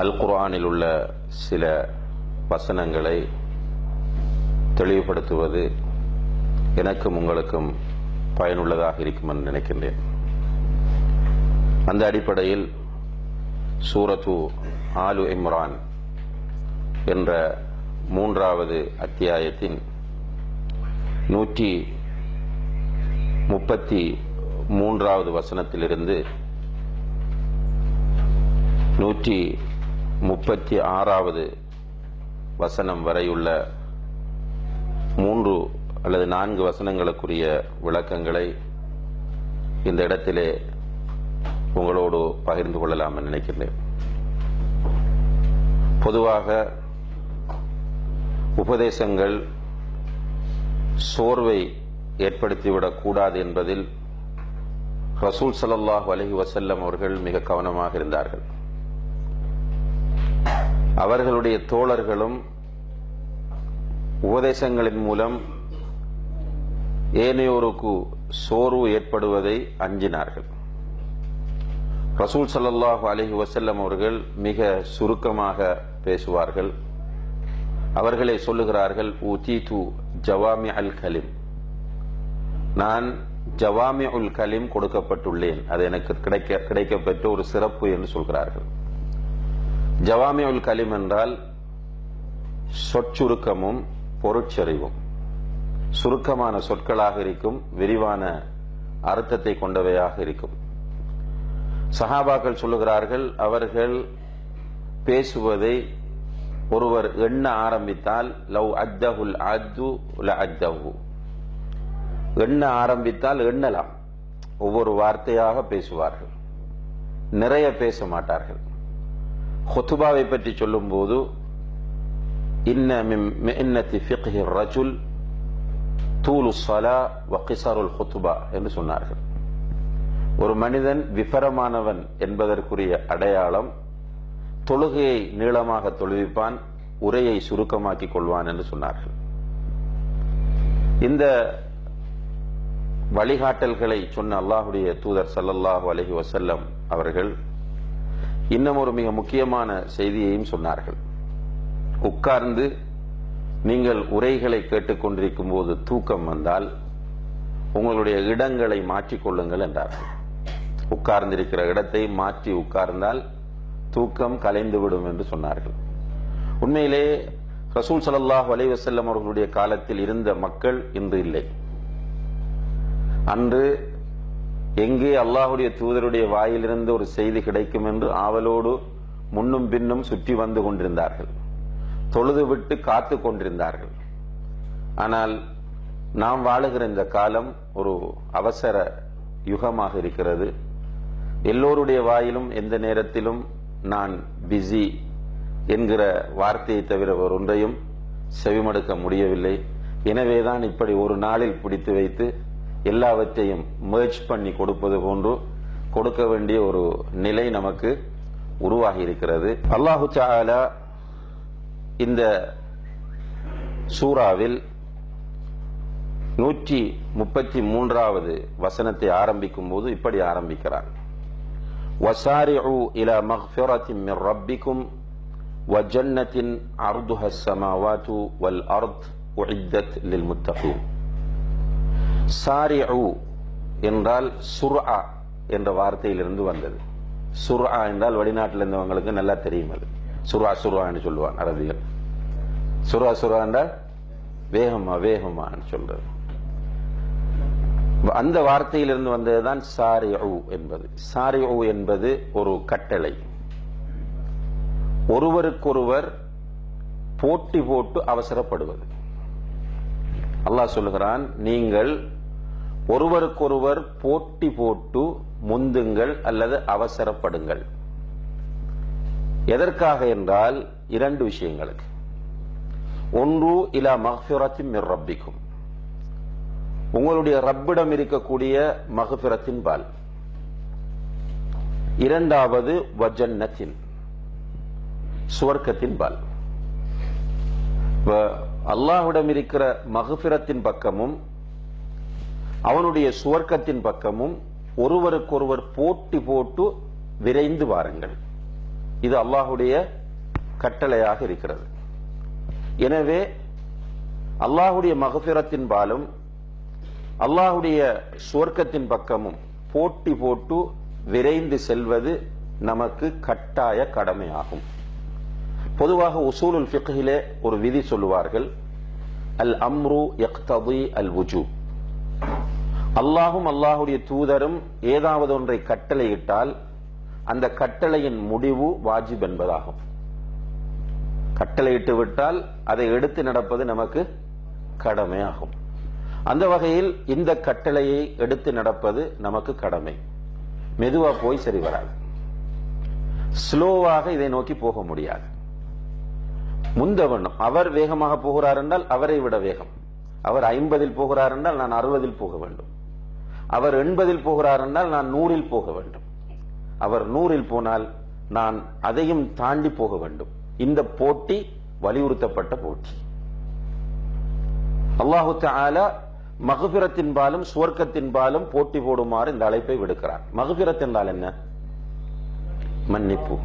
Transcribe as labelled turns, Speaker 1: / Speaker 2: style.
Speaker 1: அல் குர்ஆனில் உள்ள சில வசனங்களை தெளிவுபடுத்துவது எனக்கும் உங்களுக்கும் பயனுள்ளதாக இருக்கும் என்று நினைக்கின்றேன். அந்த அடிப்படையில் சூரத்து ஆலு இம்ரான் என்ற மூன்றாவது அத்தியாயத்தின் நூற்றி முப்பத்தி மூன்றாவது வசனத்திலிருந்து நூற்றி முப்பத்தி ஆறாவது வசனம் வரையுள்ள மூன்று அல்லது நான்கு வசனங்களுக்குரிய விளக்கங்களை இந்த இடத்திலே உங்களோடு பகிர்ந்து கொள்ளலாம் என்று நினைக்கின்றேன். பொதுவாக உபதேசங்கள் சோர்வை ஏற்படுத்திவிடக் கூடாது என்பதில் ரசூல் சலல்லாஹ் அலஹி வசல்லம் அவர்கள் மிக கவனமாக இருந்தார்கள். அவர்களுடைய தோழர்களும் உபதேசங்களின் மூலம் ஏனையோருக்கு சோர்வு ஏற்படுவதை அஞ்சினார்கள். ரசூல் சல்லாஹு அலஹி வசல்லம் அவர்கள் மிக சுருக்கமாக பேசுவார்கள். அவர்களே சொல்லுகிறார்கள் ஊதீது ஜவாமி அல் கலிம். நான் ஜவாமி உல் கலிம் கொடுக்கப்பட்டுள்ளேன். அது எனக்கு கிடைக்க கிடைக்கப்பெற்ற ஒரு சிறப்பு என்று சொல்கிறார்கள். ஜவாமி உல் கலிம் என்றால் சொற்சுருக்கமும் பொருட்செறிவும் சுருக்கமான சொற்களாக இருக்கும் விரிவான அர்த்தத்தை கொண்டவையாக இருக்கும். சஹாபாக்கள் சொல்லுகிறார்கள் அவர்கள் பேசுவதை ஒருவர் எண்ண ஆரம்பித்தால் லவ் அத்தஹுல் அத்து ல அத்தஹு. எண்ண ஆரம்பித்தால் எண்ணலாம். ஒவ்வொரு வார்த்தையாக பேசுவார்கள். நிறைய பேச மாட்டார்கள். ஹொத்துபாவை பற்றி சொல்லும்போது இன்ன மின்னத்தி ஃபிக்ஹி ரஜுல் தூலு ஸலா வ கிஸருல் என்று சொன்னார்கள். ஒரு மனிதன் விபரமானவன் என்பதற்குரிய அடையாளம் தொழுகையை நீளமாக தொழுவிப்பான் உரையை சுருக்கமாக்கிக் கொள்வான் என்று சொன்னார்கள். இந்த வழிகாட்டல்களை சொன்ன அல்லாஹுடைய தூதர் சல்லல்லாஹு அலஹி வசல்லம் அவர்கள் இன்னும் ஒரு மிக முக்கியமான செய்தியையும் சொன்னார்கள். உட்கார்ந்து நீங்கள் உரைகளை கேட்டுக்கொண்டிருக்கும் போது தூக்கம் வந்தால் உங்களுடைய இடங்களை மாற்றிக்கொள்ளுங்கள் என்றார்கள். உட்கார்ந்திருக்கிற இடத்தை மாற்றி உட்கார்ந்தால் தூக்கம் கலைந்துவிடும் என்று சொன்னார்கள். உண்மையிலே ரசூல் சலல்லாஹ் வலைவசல்லம் அவர்களுடைய காலத்தில் இருந்த மக்கள் இன்று இல்லை. அன்று எங்கே அல்லாஹுடைய தூதருடைய வாயிலிருந்து ஒரு செய்தி கிடைக்கும் என்று ஆவலோடு முன்னும் பின்னும் சுற்றி வந்து கொண்டிருந்தார்கள். தொழுது விட்டு காத்து கொண்டிருந்தார்கள். ஆனால் நாம் வாழுகிற இந்த காலம் ஒரு அவசர யுகமாக இருக்கிறது. எல்லோருடைய வாயிலும் எந்த நேரத்திலும் நான் பிஸி என்கிற வார்த்தையை தவிர ஒரு ஒன்றையும் செவிமடுக்க முடியவில்லை. எனவேதான் இப்படி ஒரு நாளில் பிடித்து வைத்து எல்லாவற்றையும் merge பண்ணி கொடுப்பது போன்று கொடுக்க வேண்டிய ஒரு நிலை நமக்கு உருவாகி இருக்கிறது அல்லாஹு தாலா இந்த சூறாவில் நூற்றி முப்பத்தி மூன்றாவது வசனத்தை ஆரம்பிக்கும் போது இப்படி ஆரம்பிக்கிறார் وسارعوا إلى مغفرة من ربكم وجنة عرضها السماوات والأرض أعدت للمتقين சாரிஉ என்றால் சுர்ஆ என்ற வார்த்தையிலிருந்து வந்தது. சுர்ஆ என்றால் வெளிநாட்டில் இருந்தவங்களுக்கு நல்லா தெரியும் அது. சுர்ஆ சுர்ஆன்னு சொல்லுவான் அரபிகள். சுர்ஆ சுர்ஆ என்றால் வேகமா வேகமான்னு சொல்றது. அந்த வார்த்தையிலிருந்து வந்ததுதான் சாரிஉ என்பது. சாரிஉ என்பது ஒரு கட்டளை. ஒருவருக்கொருவர் போட்டி போட்டு அவசரப்படுவது. அல்லாஹ் சொல்லுகிறான் நீங்கள் ஒருவருக்கொருவர் போட்டி போட்டு முந்துங்கள் அல்லது அவசரப்படுங்கள். எதற்காக என்றால் இரண்டு விஷயங்களுக்கு. ஒன்று இலா மஹ்பிரத்தி ரப்பிக்கும். உங்களுடைய ரப்பிடம் இருக்கக்கூடிய மகபிரத்தின் பால். இரண்டாவது வஜன்னத்தின் சுவர்க்கத்தின் பால். அல்லாஹ்விடம் இருக்கிற மகுபிரத்தின் பக்கமும் அவனுடைய சுவர்க்கத்தின் பக்கமும் ஒருவருக்கொருவர் போட்டி போட்டு விரைந்து வாருங்கள். இது அல்லாஹுடைய கட்டளையாக இருக்கிறது. எனவே அல்லாஹுடைய மகபிரத்தின் பாலும் அல்லாஹுடைய சுவர்க்கத்தின் பக்கமும் போட்டி போட்டு விரைந்து செல்வது நமக்கு கட்டாய கடமையாகும். பொதுவாக உசூலுல் ஃபிக்ஹிலே ஒரு விதி சொல்லுவார்கள் அல் அம்ரு யக்ததி அல் வுஜூ. அல்லாஹும் அல்லாஹுடைய தூதரும் ஏதாவது ஒன்றை கட்டளையிட்டால் அந்த கட்டளையின் முடிவு வாஜிப் என்பதாகும். கட்டளையிட்டு விட்டால் அதை எடுத்து நடப்பது நமக்கு கடமையாகும். அந்த வகையில் இந்த கட்டளையை எடுத்து நடப்பது நமக்கு கடமை. மெதுவா போய் சரி வராது. ஸ்லோவாக இதை நோக்கி போக முடியாது. முந்தவண்ணம். அவர் வேகமாக போகிறார் என்றால் அவரை விட வேகம். அவர் ஐம்பதில் போகிறார் என்றால் நான் அறுபதில் போக வேண்டும். அவர் எண்பதில் போகிறார் என்றால் நான் நூறில் போக வேண்டும். அவர் நூறில் போனால் நான் அதையும் தாண்டி போக வேண்டும். இந்த போட்டி வலியுறுத்தப்பட்ட போட்டி. அல்லாஹு தாலா மகுபிரத்தின் பாலும் சுவர்க்கத்தின் பாலும் போட்டி போடுமாறு இந்த அழைப்பை விடுக்கிறார். மகுபிரத் என்றால் என்ன? மன்னிப்பு.